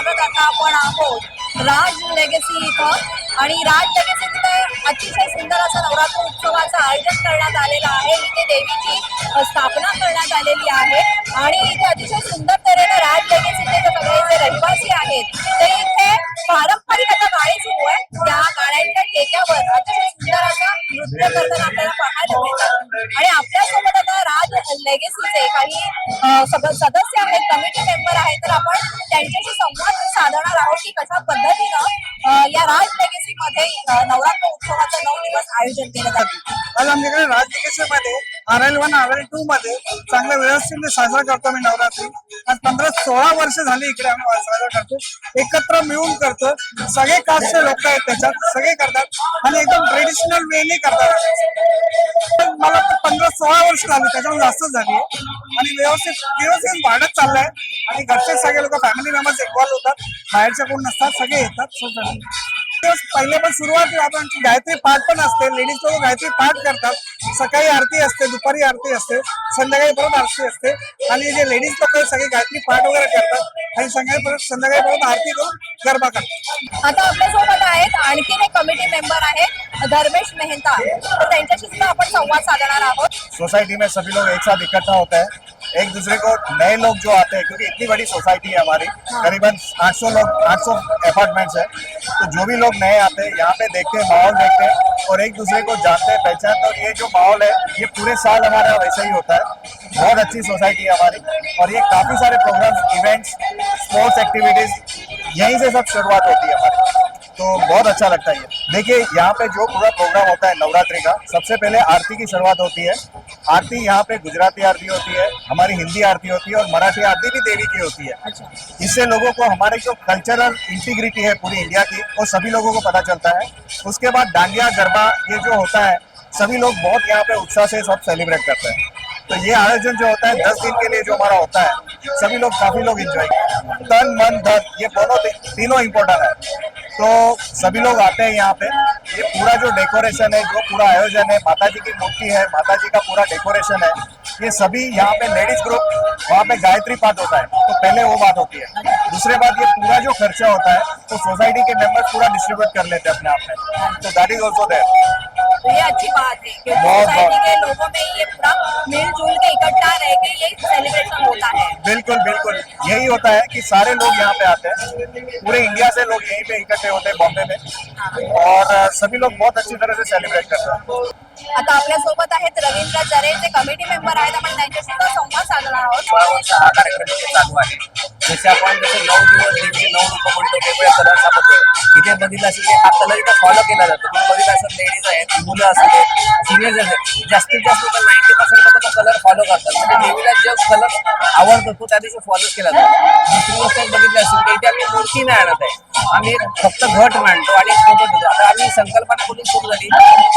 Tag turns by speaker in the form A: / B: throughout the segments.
A: स्वागत आता आपण आहोत. राज लेगेसी इथं. आणि राज लेगेसी तिथे अतिशय सुंदर असं नवरात्र उत्सवाचं आयोजन करण्यात आलेलं आहे. इथे देवीची स्थापना करण्यात आलेली आहे. आणि इथे अतिशय सुंदर तऱ्हेने राज लेगेसीचे जे सगळे जे रहिवासी आहेत ते इथे पारंपरिक आता गाणी सुरू आहे त्या गाण्यांच्या ठेक्यावर लेगेसीचे काही सदस्य आहेत कमिटी मेंबर आहेत तर आपण त्यांच्याशी संवाद साधणार आहोत की कशा पद्धतीनं या राज मध्ये नवरात्र उत्सवाचं नऊ दिवस आयोजन केलं जातं.
B: आज आमच्याकडे राजकीयमध्ये R L one R L two मध्ये चांगल्या व्यवस्थित साजरा करतो आम्ही नवरात्री. आज पंधरा सोळा वर्ष झाली इकडे आम्ही साजरा करतो. एकत्र मिळून करतो. सगळे कास्टचे लोक आहेत त्याच्यात सगळे करतात. आणि एकदम ट्रेडिशनल वेने करतात. मला पंधरा सोळा वर्ष झाली त्याच्यामुळे जास्तच झाली. आणि व्यवस्थित व्यवस्थित वाढत चाललाय. आणि घरचे सगळे लोक फॅमिली मेंबर्स इन्व्हॉल्व्ह होतात. बाहेरच्या कोण नसतात सगळे येतात. दिवस पहिले पण सुरुवात आपण गायत्री पाठ पण असते. लेडीज लोक गायत्री पाठ करतात. सकाळी आरती असते दुपारी आरती असते संध्याकाळी परत आरती असते. आणि जे लेडीज लोक आहेत सगळे गायत्री पाठ वगैरे करतात. आणि संध्याकाळी परत संध्याकाळी परत आरती करून गरबा करतात.
A: आता आपल्यासोबत आहेत आणखीन एक कमिटी मेंबर आहेत धर्मेश मेहता. तर त्यांच्याशी सुद्धा आपण संवाद साधणार आहोत.
C: सोसाइटी में सभी लोग एक साथ इकट्ठा होते हैं। एक दूसरे को नए लोग जो आते हैं क्योंकि इतनी बड़ी सोसाइटी है हमारी करीबन 800 लोग 800 अपार्टमेंट्स है। तो जो भी लोग नए आते हैं यहाँ पे देखते हैं माहौल देखते हैं और एक दूसरे को जानते हैं पहचानते हैं। और ये जो माहौल है ये पूरे साल हमारा वैसा ही होता है। बहुत अच्छी सोसाइटी है हमारी। और ये काफ़ी सारे प्रोग्राम्स इवेंट्स स्पोर्ट्स एक्टिविटीज़ यहीं से सब शुरुआत होती है हमारी। तो बहुत अच्छा लगता है ये। देखिए यहाँ पे जो पूरा प्रोग्राम होता है नवरात्रि का सबसे पहले आरती की शुरुआत होती है। आरती यहाँ पे गुजराती आरती होती है हमारी हिंदी आरती होती है और मराठी आरती भी देवी की होती है। इससे लोगों को हमारे जो कल्चरल इंटीग्रिटी है पूरी इंडिया की वो सभी लोगों को पता चलता है। उसके बाद डांडिया गरबा ये जो होता है सभी लोग बहुत यहाँ पे उत्साह से सब सेलिब्रेट करते हैं। तो ये आयोजन जो होता है दस दिन के लिए जो हमारा होता है सभी लोग काफ़ी लोग एंजॉय तन मन धन ये दोनों तीनों इम्पोर्टेंट है। तो सभी लोग आते हैं यहाँ पे। ये पूरा जो डेकोरेशन है, जो पूरा आयोजन है माता जी की मूर्ति है माता जी का पूरा डेकोरेशन है, ये सभी यहाँ पे लेडीज़ ग्रुप वहाँ पे गायत्री पाठ होता है। तो पहले वो बात होती है। दूसरे बात, ये पूरा जो खर्चा होता है तो सोसाइटी के मेंबर्स पूरा डिस्ट्रीब्यूट कर लेते हैं अपने आप में। तो दैट इज़ ऑल्सो देयर
A: तो ये अच्छी बात है कि
C: बहुत,
A: सोसाइटी के लोगों में ये पूरा मिलजुल के इकट्ठा रह के ये सेलिब्रेशन होता है।
C: बिल्कुल बिल्कुल। यही होता है कि सारे लोग यहाँ पे आते हैं। पूरे इंडिया से लोग यहीं पे इकट्ठे होते हैं बॉम्बे में। और सभी लोग बहुत अच्छी तरह से सेलिब्रेट करते हैं।
A: आता आपल्या सोबत आहेत रवींद्र जरे जे कमिटी मेंबर आहेत. आपण त्यांच्याशी संवाद साधणार आहोत.
D: हा कार्यक्रम चालू आहे. जसे आपण जसं नऊ दिवस दीडशे नऊ रूप म्हणतो वेगवेगळ्या कलर आपण इथे बघितलं असेल की हा कलर इथं फॉलो केला जातो. तुम्ही बघितलं असेल लेडीज आहेत मुलं असू सिनियर्स आहेत जास्तीत जास्त लोक नाईन्टी पर्सेंट लोक तो कलर फॉलो करतात. म्हणजे देवीला जो कलर आवडतो तो त्या दिवशी फॉलो केला जातो. दुसरी गोष्ट बघितली असेल की इथे आम्ही मूर्ती नाही आणत आहे. आम्ही फक्त घट मांडतो आणि फोटो देतो आता आम्ही संकल्पना कुठून सुरू झाली.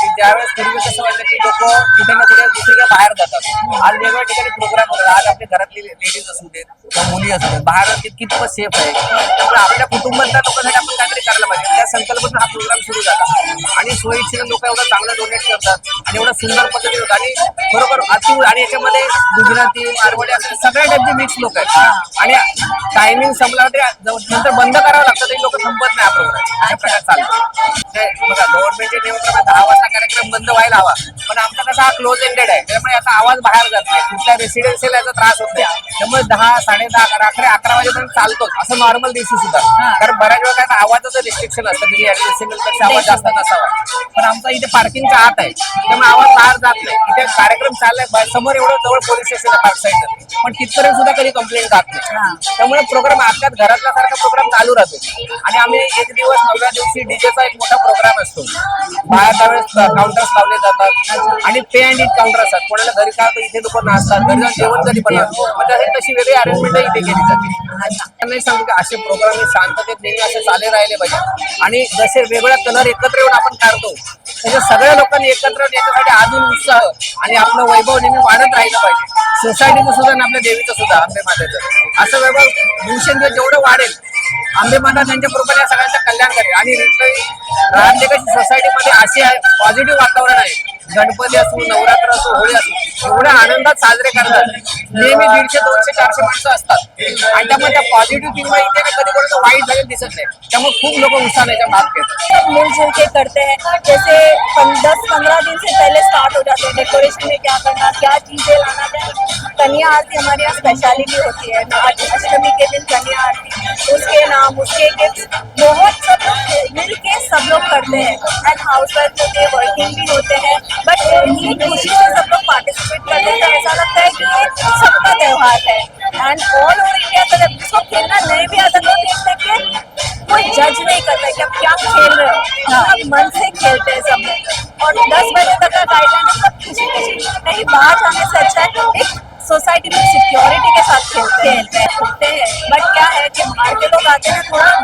D: की ज्यावेळेस पूर्वी कसं वाटलं की लोक कुठे ना कुठे दुसरीकडे बाहेर जातात. आज वेगवेगळ्या ठिकाणी प्रोग्राम होतात. आज आपल्या घरातली लेडीज असू देत किंवा मुली असू देत बाहेर कि- कितपत सेफ आहे. त्यामुळे आपल्या कुटुंबातल्या लोकांसाठी आपण काहीतरी करायला पाहिजे. त्या संकल्पनेतून हा प्रोग्राम सुरू झाला. आणि सोयीचे लोक एवढं चांगलं डोनेट करतात आणि एवढं सुंदर पद्धती होतं. आणि बरोबर अति आणि याच्यामध्ये गुजराती मारवाडी असे सगळ्या टाईपचे मिक्स लोक आहेत. आणि टायमिंग संपला ते नंतर बंद करावं लागतं तरी लोक संपत नाही हा चालतं. बघा गव्हर्नमेंटचे नियम दहा वाजता कार्यक्रम बंद व्हायला हवा. पण आमचा कसा हा क्लोज एंडेड आहे. त्यामुळे याचा आवाज बाहेर जात नाही. कुठल्या रेसिडेन्शियल याचा त्रास होत नाही. त्यामुळे दहा साडे दहा रात्री अकरा वाजेपर्यंत चालतो असं नॉर्मल दिवशी सुद्धा. कारण बऱ्याच वेळा काय आवाजाचं रिस्ट्रिक्शन असतं. की डेसिबलपेक्षा आवाज जास्त नसावा. पण आमचा इथे पार्किंगच्या आत आहे. त्यामुळे आवाज बाहेर जात नाही. इथे कार्यक्रम चाललाय समोर एवढं जवळ पोलीस स्टेशन आहे पार्क साईड पण तिथपर्यंत सुद्धा कधी कंप्लेंट जात नाही. त्यामुळे प्रोग्राम आपल्यात घरातला सारखा प्रोग्राम चालू राहतो. आणि आम्ही एक दिवस नवव्या दिवशी डीजेचा एक मोठा प्रोग्राम असतो. बाहेर त्यावेळेस काउंटर्स लावले जातात. आणि पे अँड इट काउंटर असतात. कोणाला घरी होतं इथे लोक नाचतात घरी जाऊन जेवण बनवतात मग त्यासाठी तशी वेगळी अरेंजमेंट इथे केली जाते. नाही सांगतो की असे प्रोग्राम हे शांततेत नेहमी असे चाले राहिले पाहिजे आणि जसे वेगवेगळ्या कलर एकत्र येऊन आपण काढतो तसे सगळ्या लोकांनी एकत्र येऊन याच्यासाठी अजून उत्साह आणि आपलं वैभव नेहमी वाढत राहिलं पाहिजे. सोसायटीचं सुद्धा आणि आपल्या देवीचं सुद्धा आंबे मातेचं. असं वैभव दिवसेंदिवस जेवढं वाढेल आंबे माता त्यांच्या कृपेने या सगळ्यांचं कल्याण करेल. आणि literally राज सोसायटीमध्ये असे पॉझिटिव्ह वातावरण आहे. गणपती असो नवरात्र असो होळी असो एवढ्या आनंदात साजरे करतात. नेहमी दीडशे दोनशे चारशे माणसं असतात. आणि त्यामुळे त्या पॉझिटिव्ह किंवा इथे कधी कोणाचं वाईट झालेलं दिसत नाही. त्यामुळे खूप लोक उत्साह याच्या भाग घेतात
A: सब मिलजुल के करते. हैं जैसे दस पंद्रह दिन से पहले स्टार्ट हो जाते. हैं डेकोरेशन में क्या करना क्या चीजें लाना है कन्या आरती हमारे यहाँ स्पेशलिटी होती है। आज अष्टमी के दिन कन्या आरती उसके नाम उसके गिफ्ट बहुत सब लोग मिल के सब लोग करते हैं। एंड हाउस वाइफ होते हैं वर्किंग भी होते हैं बट ये खुशी से सब लोग पार्टिसिपेट करते हैं तो ऐसा लगता है कि ये सबका त्योहार है। एंड ऑल ओवर इंडिया का जब जिसको खेलना नहीं भी आता तो देखते कि कोई जज नहीं करता कि आप क्या खेल रहे हो। आप मन से खेलते हैं सब लोग। और दस बजे तक का गाइडलाइन सब खुशी खुशी कहीं बाहर जाने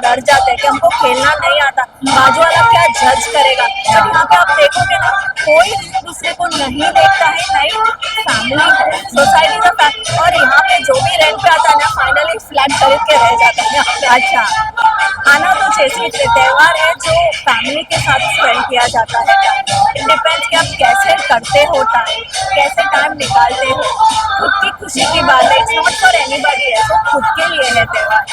A: डर जाते हैं कि हमको खेलना नहीं आता। बाजू वाला क्या जज करेगा? बट यहाँ पे आप देखोगे ना, कोई दूसरे को नहीं देखता है नहीं फैमिली सोसाइटी का फैमिली और यहाँ पे जो भी रेंट पे आता है ना फाइनली फ्लैट खरीद के रह जाता है। अच्छा आना तो कि त्योहार है जो फैमिली के साथ स्पेंड किया जाता है। इट डिपेंड्स कि आप कैसे करते हो टाइम कैसे टाइम निकालते हो। खुद की खुशी की बात है नॉट फॉर एनीबॉडी है तो खुद के लिए है त्योहार।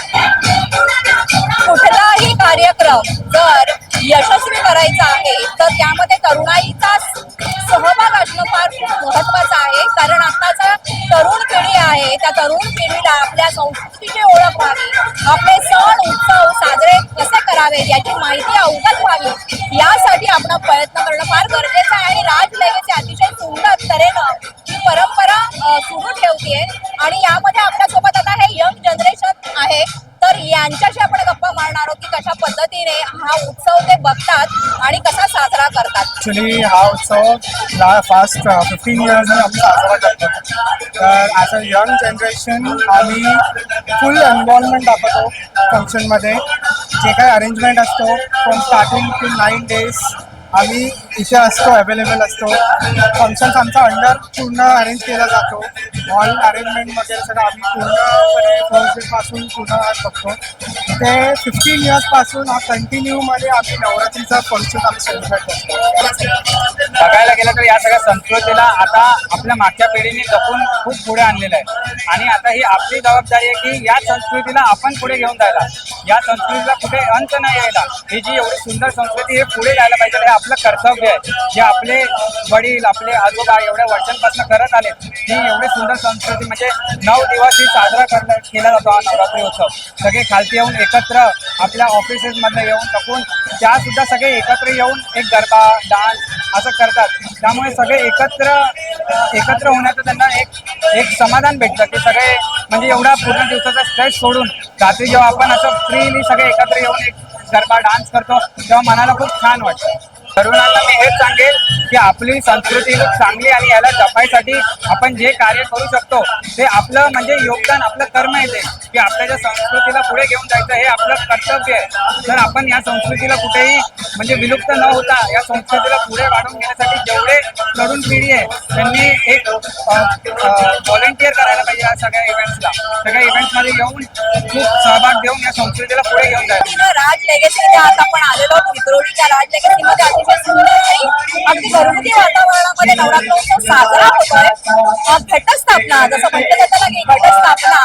A: कुठलाही कार्यक्रम जर यशस्वी करायचा आहे तर त्यामध्ये तरुणाईचा सहभाग असणं फार खूप महत्वाचं आहे. कारण आत्ताचा तरुण पिढी आहे त्या तरुण पिढीला आपल्या संस्कृतीची ओळख व्हावी आपले सण उत्सव साजरे कसे करावे याची माहिती अवगत व्हावी यासाठी आपण प्रयत्न करणं फार गरजेचं आहे. आणि राज अतिशय सुंदर तऱ्हेनं ही परंपरा सुरू ठेवतीये. आणि यामध्ये आपल्यासोबत आता हे यंग जनरेशन आहे. तर यांच्याशी आपण गप्पा मारणार आहोत की कशा पद्धतीने हा उत्सव ते बघतात आणि कसा साजरा करतात.
B: ॲक्च्युली हा उत्सव फास्ट फिफ्टीन इयर्स आम्ही साजरा करतो तर ॲज अ यंग जनरेशन आम्ही फुल इन्व्हॉल्वमेंट दाखवतो फंक्शनमध्ये जे काही अरेंजमेंट असतो from starting to nine days आम्ही इथे असतो अवेलेबल असतो. फंक्शन्स आमचा अंडर पूर्ण अरेंज केला जातो. हॉल अरेंजमेंट वगैरे सगळं आम्ही पूर्णपणे फर्स्ट डेपासून पूर्ण आज बघतो. ते फिफ्टीन इयर्सपासून हा कंटिन्यूमध्ये आम्ही नवरात्रीचा फंक्शन आम्ही सेलिब्रेट करतो.
E: बघायला गेलं तर या सगळ्या संस्कृतीला आता आपल्या मागच्या पिढीने जपून खूप पुढे आणलेलं आहे. आणि आता ही आपली जबाबदारी आहे की या संस्कृतीला आपण पुढे घेऊन जायला. या संस्कृतीला कुठे अंत नाही यायला. ही जी एवढी सुंदर संस्कृती हे पुढे जायला पाहिजे आपण आपलं कर्तव्य आहे. जे आपले वडील आपले आजोबा एवढ्या वर्षांपासून करत आले ती एवढी सुंदर संस्कृती म्हणजे नऊ दिवस ही साजरा करणं केला जातो हा नवरात्री उत्सव. सगळे खालती येऊन एकत्र आपल्या ऑफिसेसमधनं येऊन टाकून त्यासुद्धा सगळे एकत्र येऊन एक गरबा डान्स असं करतात. त्यामुळे सगळे एकत्र एकत्र होण्याचं त्यांना एक एक समाधान भेटतं की सगळे म्हणजे एवढा पूर्ण दिवसाचा स्ट्रेस सोडून रात्री जेव्हा आपण असं फ्रीली सगळे एकत्र येऊन एक गरबा डान्स करतो तेव्हा मनाला खूप छान वाटतं. तरुणांना मी हेच सांगेल की आपली संस्कृती खूप चांगली आणि याला जपायसाठी आपण जे कार्य करू शकतो ते आपलं म्हणजे योगदान आपलं कर्म आहे की आपल्या ज्या संस्कृतीला पुढे घेऊन जायचं हे आपलं कर्तव्य आहे. तर आपण या संस्कृतीला कुठेही म्हणजे विलुप्त न होता या संस्कृतीला पुढे वाढवून घेण्यासाठी जेवढे तरुण पिढी आहे त्यांनी एक व्हॉलेंटिअर करायला पाहिजे या सगळ्या इव्हेंट्सला सगळ्या इव्हेंट्समध्ये येऊन खूप सहभाग देऊन या संस्कृतीला पुढे घेऊन जायचं.
A: राज लेगेसीमध्ये आज आपण आलेलो आहोत विक्रोळीच्या राज लेगेसीमध्ये अतिशय अगदी घरगुती वातावरणामध्ये नवरात्रोत्सव साजरा होतोय. घटस्थापना जसं म्हटलं जातं ना की घटस्थापना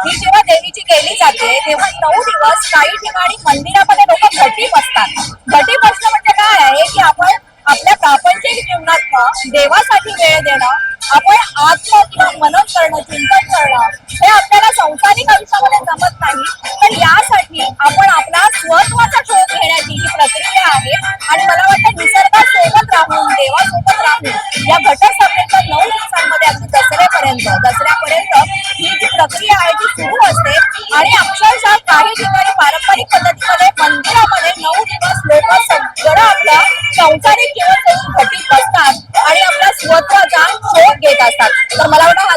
A: ही जेव्हा देवीची केली जाते तेव्हा नऊ दिवस काही ठिकाणी मंदिरामध्ये लोक घटी बसतात. घटी बसणं म्हणजे काय आहे की आपण आपल्या प्रापंचिक जीवनात देवासाठी वेळ देणं आपण आत्म किंवा मनन करणं चिंतन करणं हे आपल्या संसारिक आयुष्यामध्ये जमत नाही. तर यासाठी आपण आपला स्वत्वाचा शोध घेण्याची ही प्रक्रिया आहे आणि मला वाटतं निसर्गासोबत राहून देवासोबत राहून या घटस्थापनेच्या नऊ दिवसांमध्ये अगदी दसऱ्यापर्यंत दसऱ्यापर्यंत ही जी प्रक्रिया आहे ती सुरू असते. आणि अक्षरशः काही ठिकाणी पारंपरिक पद्धतीमध्ये मंदिरामध्ये नऊ दिवस लोक सगळं आपलं संसारिक जीवन घटित असतात आणि आपला स्वत्वाचा शोध घेत असतात. तर मला वाटतं हा